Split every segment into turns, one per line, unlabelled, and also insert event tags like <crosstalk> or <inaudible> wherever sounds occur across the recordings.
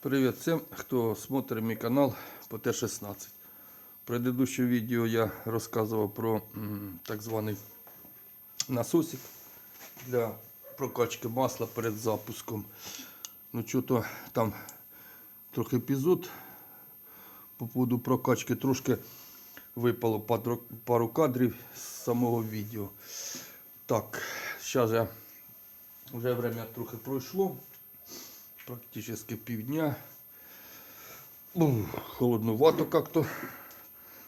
Привет всем, кто смотрит мой канал по Т-16. В предыдущем видео я рассказывал про так званий насосик для прокачки масла перед запуском. Ну что-то там трохи епізод по поводу прокачки трошки випало пару- кадрів з самого відео. Так, зараз вже время трохи пройшло практически півдня. Ну, холодновато как-то.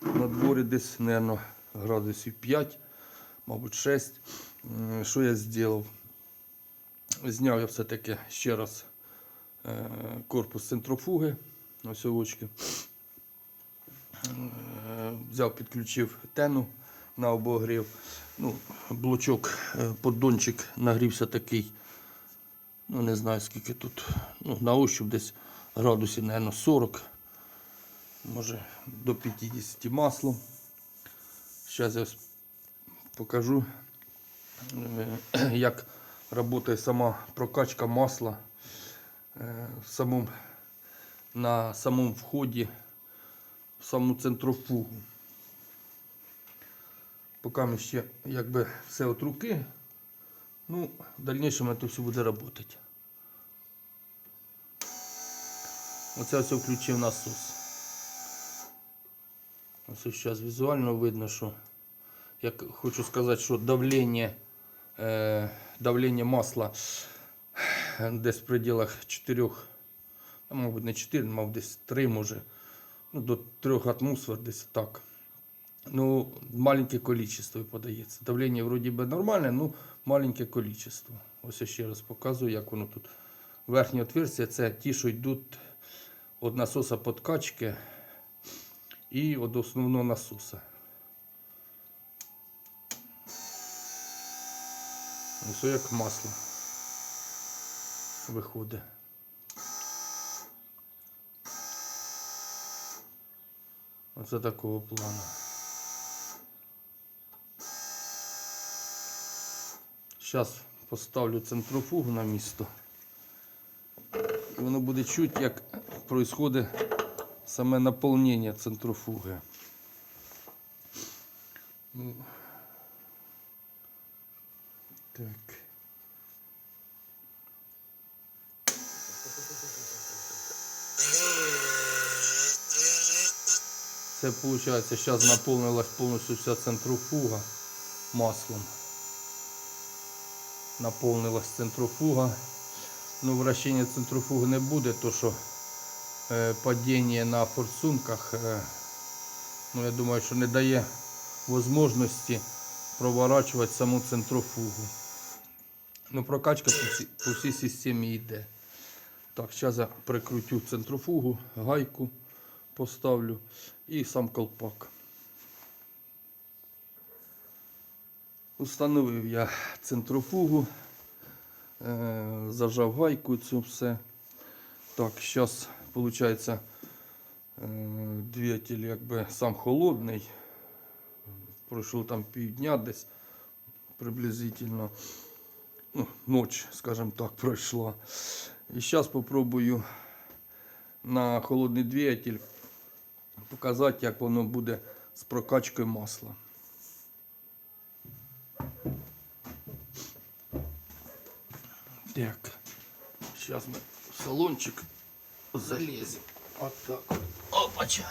На дворі десь, наверное, градусів 5, мабуть 6. Що я зробив? Зняв я все-таки ще раз е, корпус центрофуги, ось очки. Е, Взяв, підключив тену на обогрів. Ну, блочок, е, поддончик нагрівся такий Ну, не знаю скільки тут. Ну, на ощуп десь градусів, мабуть, 40. Може до 50 маслом. Зараз я покажу, е, як працює сама прокачка масла е, самому, на самому вході в саму центрофугу. Поки ми ще якби все от руки. Ну, в дальнейшем это все буде работать. Оце все включив насос. Ось зараз візуально видно, що як хочу сказати, що давлення, е, давлення масла <sighs> десь в пределах 4, а, мабуть не 4, мабуть десь 3 може. Ну, до 3 атмосфер десь так. Ну, маленьке количество подається. Давлення вроді би нормальне, ну маленьке количество. Ось я ще раз показую, як воно тут. Верхні отверстия це ті, що йдуть від насоса подкачки і від основного насоса. Ось як масло виходить. Оце такого плану. Зараз поставлю центрофугу на місто. І воно буде чути, як відбувається саме наповнення центрофуги. Ну, Так. Це виходить, зараз наповнилась повністю вся центрофуга маслом наповнилась центрофуга. Ну, вращення центрофуги не буде, то що е, падіння на форсунках, е, ну, я думаю, що не дає можливості проворачувати саму центрофугу. Ну, прокачка по всій, по всій системі йде. Так, зараз я прикрутю центрофугу, гайку поставлю і сам колпак. Установив я центрофугу, е, зажав гайку цю все. Так, зараз виходить е, двигатель якби сам холодний. Пройшло там півдня десь приблизительно. Ну, ніч, скажімо так, пройшла. І зараз спробую на холодний двигатель показати, як воно буде з прокачкою масла. Так, сейчас мы в салончик залезем. Вот так вот. Опача.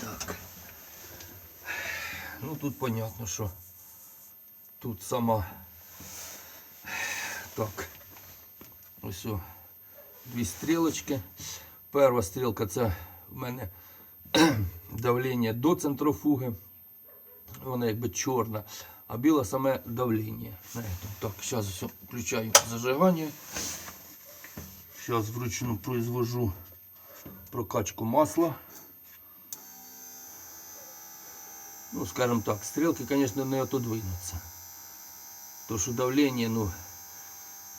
Так. Ну тут понятно, что тут сама так. Ось о, дві стрілочки. Перша стрілка це в мене <clears throat> давлення до центрофуги. Вона якби чорна, а біла саме давлення. на этом. Так, зараз все включаю зажигання. Зараз вручну произвожу прокачку масла. Ну, скажем так, стрелки, конечно, не отодвинуться. То, що давлення, ну,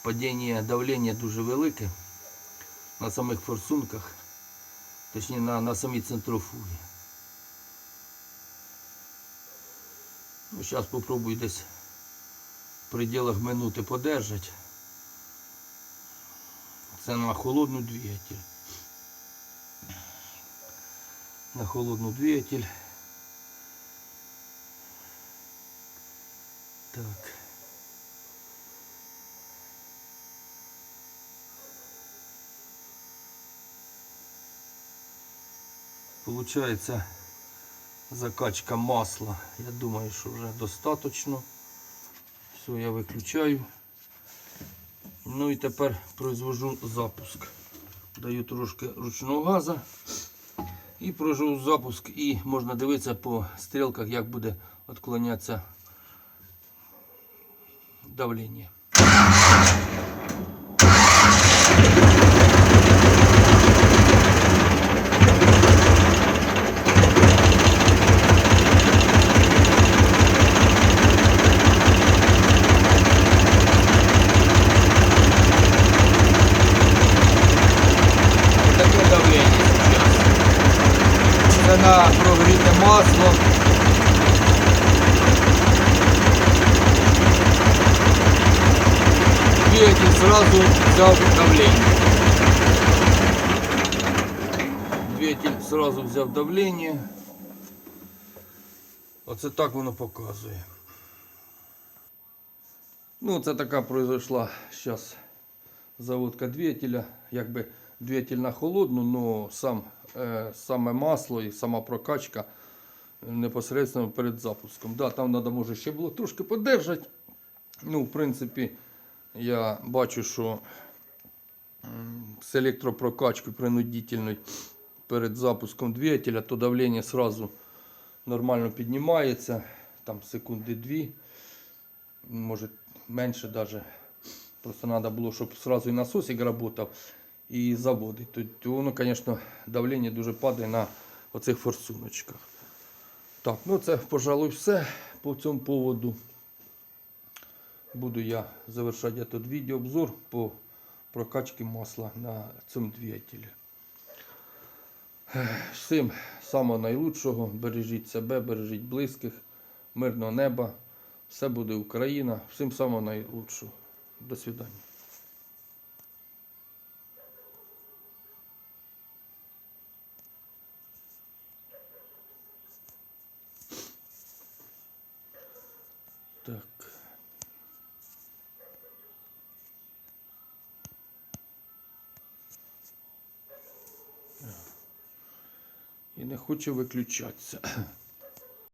падіння давлення дуже велике на самих форсунках, точніше на, на самій центрофугі. Ну, зараз попробую десь в пределах минути подержати. Це на холодну двигатель. На холодну двигатель. Так. Получается закачка масла. Я думаю, що вже достаточно. Все, я виключаю. Ну і тепер произвожу запуск. Даю трошки ручного газу і провожу запуск. І можна дивитися по стрілках, як буде відклонятися давлення. Таке давлення зараз. Це на прогріте масло. Двигатель сразу взял давление. Двигатель сразу взяв давление. Оце так воно показує. Ну, це така произошла зараз заводка двигателя. Якби двигатель на холодну, но сам, е, саме масло і сама прокачка непосередньо перед запуском. Да, там треба може ще було трошки подержати. Ну, в принципі, я бачу, що з електропрокачкою принудительною перед запуском двигателя, то давлення сразу нормально піднімається, там секунди дві, може менше даже. Просто треба було, щоб сразу і насосик працював, і заводить. То, то воно, звісно, давлення дуже падає на оцих форсуночках. Так, ну це, пожалуй, все по цьому поводу. Буду я завершати этот відеообзор по прокачці масла на цьому двигателі. Всім самого найлучшого. Бережіть себе, бережіть близьких, мирного неба. Все буде Україна. Всім самого найлучшого. До свидання. Так. Не хоче виключатися.